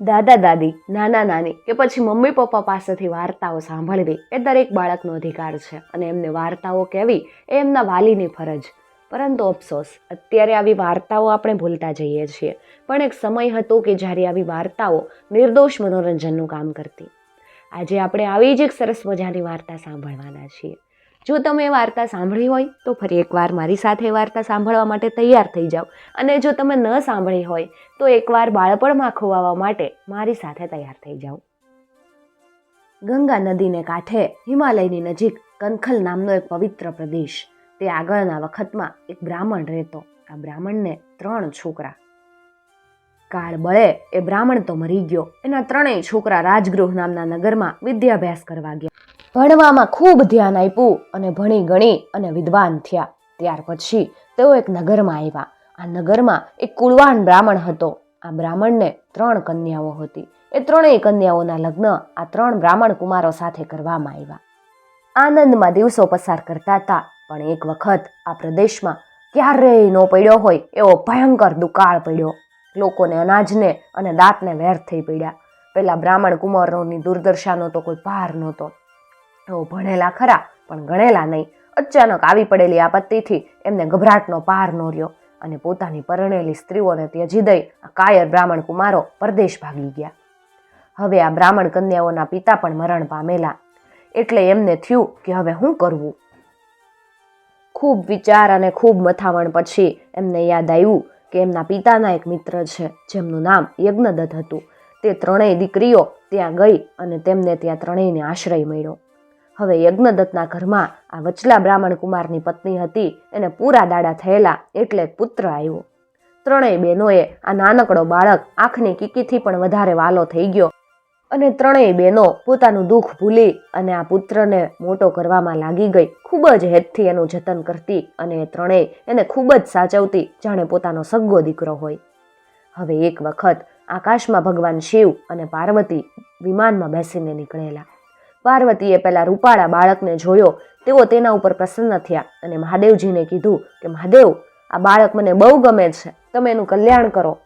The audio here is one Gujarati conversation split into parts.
દાદા દાદી, નાના નાની કે પછી મમ્મી પપ્પા પાસેથી વાર્તાઓ સાંભળવી એ દરેક બાળકનો અધિકાર છે અને એમને વાર્તાઓ કહેવી એ એમના વાલીની ફરજ. પરંતુ અફસોસ, અત્યારે આવી વાર્તાઓ આપણે ભૂલતા જઈએ છીએ. પણ એક સમય હતો કે જ્યારે આવી વાર્તાઓ નિર્દોષ મનોરંજનનું કામ કરતી. આજે આપણે આવી જ એક સરસ મજાની વાર્તા સાંભળવાના છીએ. જો તમે વાર્તા સાંભળી હોય, તો ફરી એકવાર મારી સાથે વાર્તા સાંભળવા માટે તૈયાર થઈ જાઓ. અને જો તમે ન સાંભળી હોય, તો એકવાર બાળપણમાં ખોવાવા માટે મારી સાથે તૈયાર થઈ જાઓ. ગંગા નદીને કાંઠે હિમાલયની નજીક કનખલ નામનો એક પવિત્ર પ્રદેશ. તે આગળના વખતમાં એક બ્રાહ્મણ રહેતો. આ બ્રાહ્મણને ત્રણ છોકરા. કાળ બળે એ બ્રાહ્મણ તો મરી ગયો. એના ત્રણેય છોકરા રાજગૃહ નામના નગરમાં વિદ્યાભ્યાસ કરવા ગયા. ભણવામાં ખૂબ ધ્યાન આપ્યું અને ભણી ગણી અને વિદ્વાન થયા. ત્યાર પછી તેઓ એક નગરમાં આવ્યા. આ નગરમાં એક કુળવાન બ્રાહ્મણ હતો. આ બ્રાહ્મણને ત્રણ કન્યાઓ હતી. એ ત્રણેય કન્યાઓના લગ્ન આ ત્રણ બ્રાહ્મણ કુમારો સાથે કરવામાં આવ્યા. આનંદમાં દિવસો પસાર કરતા હતા, પણ એક વખત આ પ્રદેશમાં ક્યારેય ન પડ્યો હોય એવો ભયંકર દુકાળ પડ્યો. લોકોને અનાજને અને દાંતને વેર થઈ પડ્યા. પેલા બ્રાહ્મણ કુમારોની દુર્દશાનો તો કોઈ પાર નહોતો. ભણેલા ખરા, પણ ગણેલા નહીં. અચાનક આવી પડેલી આપત્તિથી એમને ગભરાટનો પાર ન રહ્યો અને પોતાની પરણેલી સ્ત્રીઓને ત્યજી દઈ કાયર બ્રાહ્મણ કુમારો પરદેશ ભાગી ગયા. હવે આ બ્રાહ્મણ કન્યાઓના પિતા પણ મરણ પામેલા. એટલે એમને થયું કે હવે શું કરવું? ખૂબ વિચાર અને ખૂબ મથામણ પછી એમને યાદ આવ્યું કે એમના પિતાના એક મિત્ર છે, જેમનું નામ યજ્ઞદત્ત હતું. તે ત્રણેય દીકરીઓ ત્યાં ગઈ અને તેમને ત્યાં ત્રણેયને આશ્રય મળ્યો. હવે યજ્ઞદત્તના ઘરમાં આ વચલા બ્રાહ્મણ કુમારની પત્ની હતી. એને પૂરા દાડા થયેલા એટલે પુત્ર આવ્યો. ત્રણેય બહેનોએ આ નાનકડો બાળક આંખની કીકીથી પણ વધારે વાલો થઈ ગયો અને ત્રણેય બહેનો પોતાનું દુઃખ ભૂલી અને આ પુત્રને મોટો કરવામાં લાગી ગઈ. ખૂબ જ હેતથી એનું જતન કરતી અને એ ત્રણેય એને ખૂબ જ સાચવતી જાણે પોતાનો સગ્ગો દીકરો હોય. હવે એક વખત આકાશમાં ભગવાન શિવ અને પાર્વતી વિમાનમાં બેસીને નીકળેલા. પાર્વતીએ પહેલાં રૂપાળા બાળકને જોયો. તેઓ તેના ઉપર પ્રસન્ન થયા અને મહાદેવજીને કીધું કે, મહાદેવ, આ બાળક મને બહુ ગમે છે. તમે એનું કલ્યાણ કરો.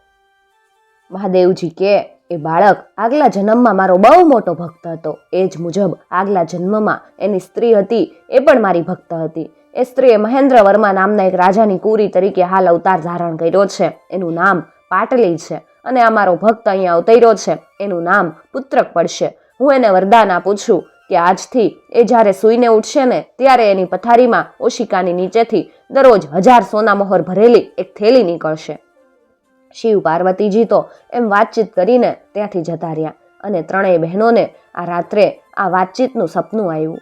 મહાદેવજી કે, એ બાળક, આગલા જન્મમાં મારો બહુ મોટો ભક્ત હતો. એ જ મુજબ આગલા જન્મમાં એની સ્ત્રી હતી, એ પણ મારી ભક્ત હતી. એ સ્ત્રીએ મહેન્દ્ર વર્મા નામના એક રાજાની કુરી તરીકે હાલ અવતાર ધારણ કર્યો છે. એનું નામ પાટલી છે અને આ મારો ભક્ત અહીંયા અવતર્યો છે. એનું નામ પુત્રક પડશે. હું એને વરદાન આપું છું કે આજથી એ જ્યારે સૂઈને ઉઠશે ને, ત્યારે એની પથારીમાં ઓશિકાની નીચેથી દરરોજ હજાર સોના મોહર ભરેલી એક થેલી નીકળશે. શિવ પાર્વતીજી તો એમ વાતચીત કરીને ત્યાંથી જતા રહ્યા અને ત્રણેય બહેનોને આ રાત્રે આ વાતચીતનું સપનું આવ્યું.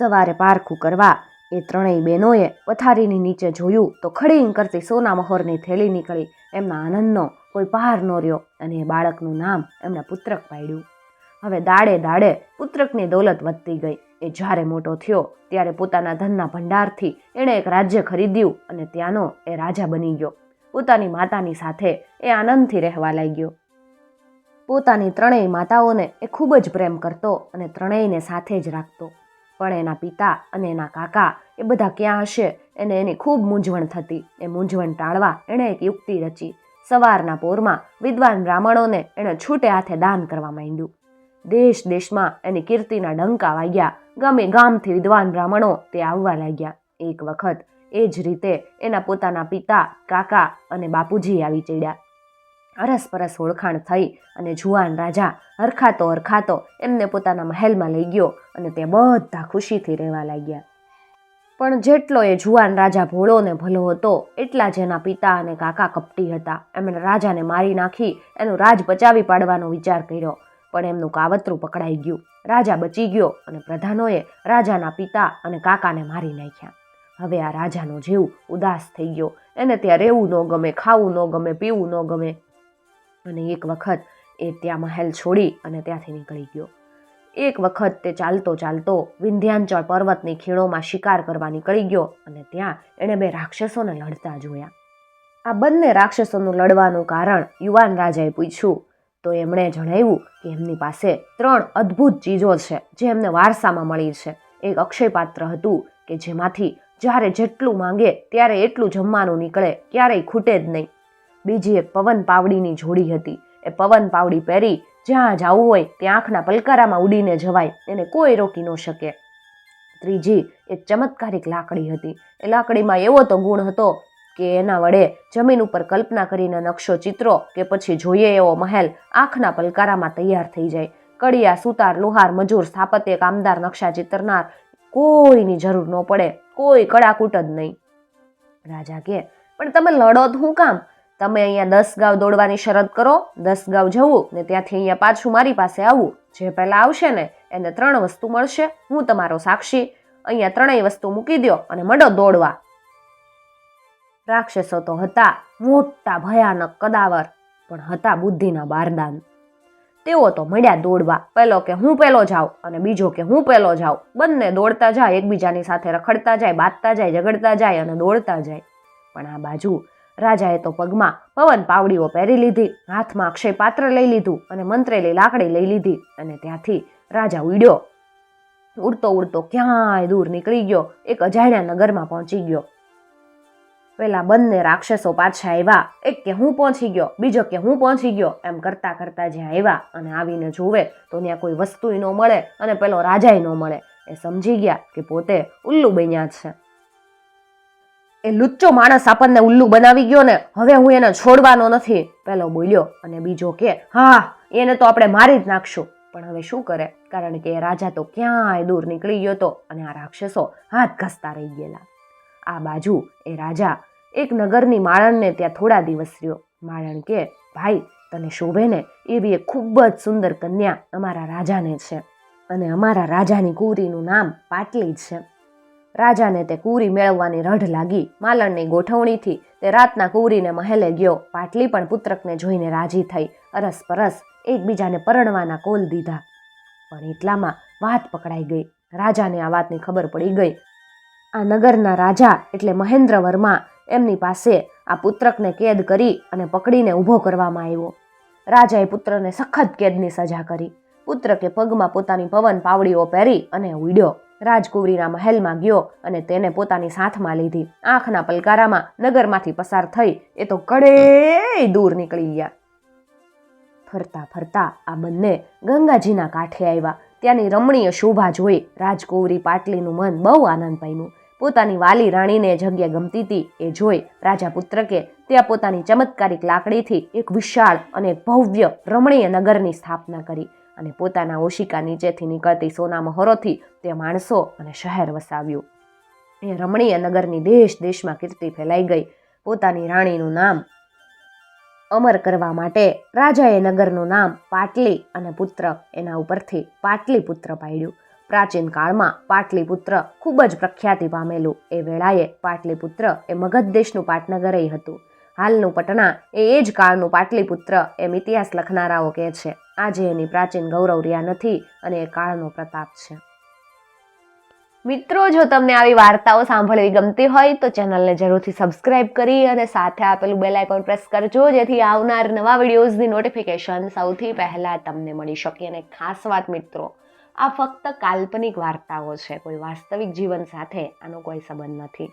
સવારે પારખું કરવા એ ત્રણેય બહેનોએ પથારીની નીચે જોયું તો ખડીંગ કરતી સોના મહોરની થેલી નીકળી. એમના આનંદનો કોઈ પાર ન રહ્યો અને એ બાળકનું નામ એમણે પુત્રક પાડ્યું. હવે દાડે દાડે પુત્રકની દોલત વધતી ગઈ. એ જ્યારે મોટો થયો, ત્યારે પોતાના ધનના ભંડારથી એણે એક રાજ્ય ખરીદ્યું અને ત્યાંનો એ રાજા બની ગયો. પોતાની માતાની સાથે એ આનંદથી રહેવા લાગ્યો. પોતાની ત્રણેય માતાઓને એ ખૂબ જ પ્રેમ કરતો અને ત્રણેયને સાથે જ રાખતો. પણ એના પિતા અને એના કાકા એ બધા ક્યાં હશે? એને એની ખૂબ મૂંઝવણ થતી. એ મૂંઝવણ ટાળવા એણે એક યુક્તિ રચી. સવારના પોરમાં વિદ્વાન બ્રાહ્મણોને એણે છૂટે હાથે દાન કરવા માંડ્યું. દેશ દેશમાં એની કીર્તિના ડંકા વાગ્યા. ગામે ગામથી વિદ્વાન બ્રાહ્મણો તે આવવા લાગ્યા. એક વખત એ જ રીતે એના પોતાના પિતા, કાકા અને બાપુજી આવી ચડ્યા. અરસપરસ ઓળખાણ થઈ અને જુવાન રાજા હરખાતો હરખાતો એમને પોતાના મહેલમાં લઈ ગયો અને તે બધા ખુશીથી રહેવા લાગ્યા. પણ જેટલો એ જુવાન રાજા ભોળો ને ભલો હતો, એટલા જ એના પિતા અને કાકા કપટી હતા. એમણે રાજાને મારી નાખી, એનું રાજ બચાવી પાડવાનો વિચાર કર્યો. પણ એમનું કાવતરું પકડાઈ ગયું. રાજા બચી ગયો અને પ્રધાનોએ રાજાના પિતા અને કાકાને મારી નાખ્યા. હવે આ રાજાનો જીવ ઉદાસ થઈ ગયો. એને ત્યાં રહેવું ન ગમે, ખાવું ન ગમે, પીવું ન ગમે. અને એક વખત એ ત્યાં મહેલ છોડી અને ત્યાંથી નીકળી ગયો. એક વખત તે ચાલતો ચાલતો વિંધ્યાંચળ પર્વતની ખીણોમાં શિકાર કરવા નીકળી ગયો અને ત્યાં એણે બે રાક્ષસોને લડતા જોયા. આ બંને રાક્ષસોનું લડવાનું કારણ યુવાન રાજાએ પૂછ્યું તો એમણે જણાવ્યું કે એમની પાસે ત્રણ અદ્ભુત ચીજો છે, જે એમને વારસામાં મળી છે. એક અક્ષય પાત્ર હતું કે જેમાંથી જ્યારે જેટલું માંગે ત્યારે એટલું જમવાનું નીકળે, ક્યારેય ખૂટે જ નહીં. બીજી એક પવન પાવડીની જોડી હતી. એ પવન પાવડી પહેરી જ્યાં જવું હોય ત્યાં આંખના પલકારામાં ઉડીને જવાય, એને કોઈ રોકી ન શકે. ત્રીજી, એક ચમત્કારિક લાકડી હતી. એ લાકડીમાં એવો તો ગુણ હતો કે એના વડે જમીન ઉપર કલ્પના કરીને નકશો ચિત્રો કે પછી જોઈએ એવો મહેલ આંખના પલકારામાં તૈયાર થઈ જાય. કડિયા, સુતાર, લુહાર, મજૂર, સ્થાપત્ય, કામદાર નકશા ચિતરનાર કોઈની જરૂર ન પડે. કોઈ કડાકૂટ જ નહીં. રાજા કે, પણ તમે લડો તો શું કામ? તમે અહીંયા દસ ગાવ દોડવાની શરત કરો, દસ ગાવ જવું ને ત્યાંથી અહીંયા પાછું મારી પાસે આવવું જે પહેલાં આવશે ને, એને ત્રણ વસ્તુ મળશે. હું તમારો સાક્ષી. અહીંયા ત્રણેય વસ્તુ મૂકી દો અને મંડો દોડવા. રાક્ષસો તો હતા મોટા ભયાનક કદાવર, પણ હતા બુદ્ધિના બારદાન. તેઓ તો મળ્યા દોડવા, પેલો કે હું પેલો જાઉં અને બીજો કે હું પહેલો જાઉં. બંને દોડતા જાય, એકબીજાની સાથે રખડતા જાય, બાંધતા જાય, ઝઘડતા જાય અને દોડતા જાય. પણ આ બાજુ રાજાએ તો પગમાં પવન પાવડીઓ પહેરી લીધી, હાથમાં અક્ષય પાત્ર લઈ લીધું અને મંત્રેલી લાકડી લઈ લીધી અને ત્યાંથી રાજા ઉડ્યો. ઉડતો ઉડતો ક્યાંય દૂર નીકળી ગયો, એક અજાણ્યા નગરમાં પહોંચી ગયો. પેલા બંને રાક્ષસો પાછા આવ્યા. એક કે હું પહોંચી ગયો, બીજો કે હું પહોંચી ગયો, એમ કરતા કરતા જ્યાં આવ્યા અને આવીને જોવે તો ત્યાં કોઈ વસ્તુ ન મળે અને પેલો રાજાય ન મળે. એ સમજી ગયા કે પોતે ઉલ્લુ બન્યા છે. એ લુચ્ચો માણસ આપણને ઉલ્લુ બનાવી ગયો ને, હવે હું એને છોડવાનો નથી. પેલો બોલ્યો અને બીજો કે, હા, એને તો આપણે મારી જ નાખશું. પણ હવે શું કરે? કારણ કે એ રાજા તો ક્યાંય દૂર નીકળી ગયો તો અને આ રાક્ષસો હાથ ઘસતા રહી ગયેલા. આ બાજુ એ રાજા એક નગરની માળણને ત્યાં થોડા દિવસ રહ્યો. માળણ કે, ભાઈ, તને શોભે ને? એવી એક ખૂબ જ સુંદર કન્યા અમારા રાજાને છે. અને અમારા રાજાની કુરીનું નામ પાટલી છે. રાજાને તે કુરી મેળવવાની રઢ લાગી. માલણની ગોઠવણીથી તે રાતના કુરીને મહેલે ગયો. પાટલી પણ પુત્રકને જોઈને રાજી થઈ. અરસ પરસ એકબીજાને પરણવાના કોલ દીધા. પણ એટલામાં વાત પકડાઈ ગઈ. રાજાને આ વાતની ખબર પડી ગઈ. આ નગરના રાજા એટલે મહેન્દ્ર વર્મા એમની પાસે આ પુત્રકને કેદ કરી અને પકડીને ઊભો કરવામાં આવ્યો. રાજાએ પુત્રને સખત કેદની સજા કરી. પુત્રકે પગમાં પોતાની પવન પાવડીઓ પહેરી અને ઉડ્યો. રાજકુંવરીના મહેલમાં ગયો અને તેને પોતાની સાથમાં લીધી. આંખના પલકારામાં નગરમાંથી પસાર થઈ એ તો કડે દૂર નીકળી ગયા. ફરતા ફરતા આ બંને ગંગાજીના કાંઠે આવ્યા. ત્યાંની રમણીય શોભા જોઈ રાજકુંવરી પાટલીનું મન બહુ આનંદ પામ્યું. પોતાની વાલી રાણીને જગ્યા ગમતી હતી, એ જોઈ રાજા પુત્રકે ત્યાં પોતાની ચમત્કારિક લાકડીથી એક વિશાળ અને ભવ્ય રમણીય નગરની સ્થાપના કરી અને પોતાના ઓશિકા નીચેથી નીકળતી સોના મહોરોથી તે માણસો અને શહેર વસાવ્યું. એ રમણીય નગરની દેશ દેશમાં કીર્તિ ફેલાઈ ગઈ. પોતાની રાણીનું નામ અમર કરવા માટે રાજાએ નગરનું નામ પાટલી અને પુત્ર એના ઉપરથી પાટલીપુત્ર પાડ્યું. પ્રાચીન કાળમાં પાટલીપુત્ર ખૂબ જ પ્રખ્યાતિ પામેલું. એ વેળાએ પાટલીપુત્ર એ મગધ દેશનું પાટનગર હતું. હાલનું પટના એ એ જ કાળનું પાટલીપુત્ર એમ ઇતિહાસ લખનારાઓ કહે છે. આજે એની પ્રાચીન ગૌરવ રહ્યા નથી અને એ કાળનો પ્રતાપ છે. મિત્રો, જો તમને આવી વાર્તાઓ સાંભળવી ગમતી હોય તો ચેનલને જરૂરથી સબસ્ક્રાઇબ કરી અને સાથે આપેલું બેલ આઇકોન પ્રેસ કરજો, જેથી આવનાર નવા વિડીયોઝની નોટિફિકેશન સૌથી પહેલાં તમને મળી શકે. અને ખાસ વાત મિત્રો આ ફક્ત કાલ્પનિક વાર્તાઓ છે. કોઈ વાસ્તવિક જીવન સાથે આનો કોઈ સંબંધ નથી.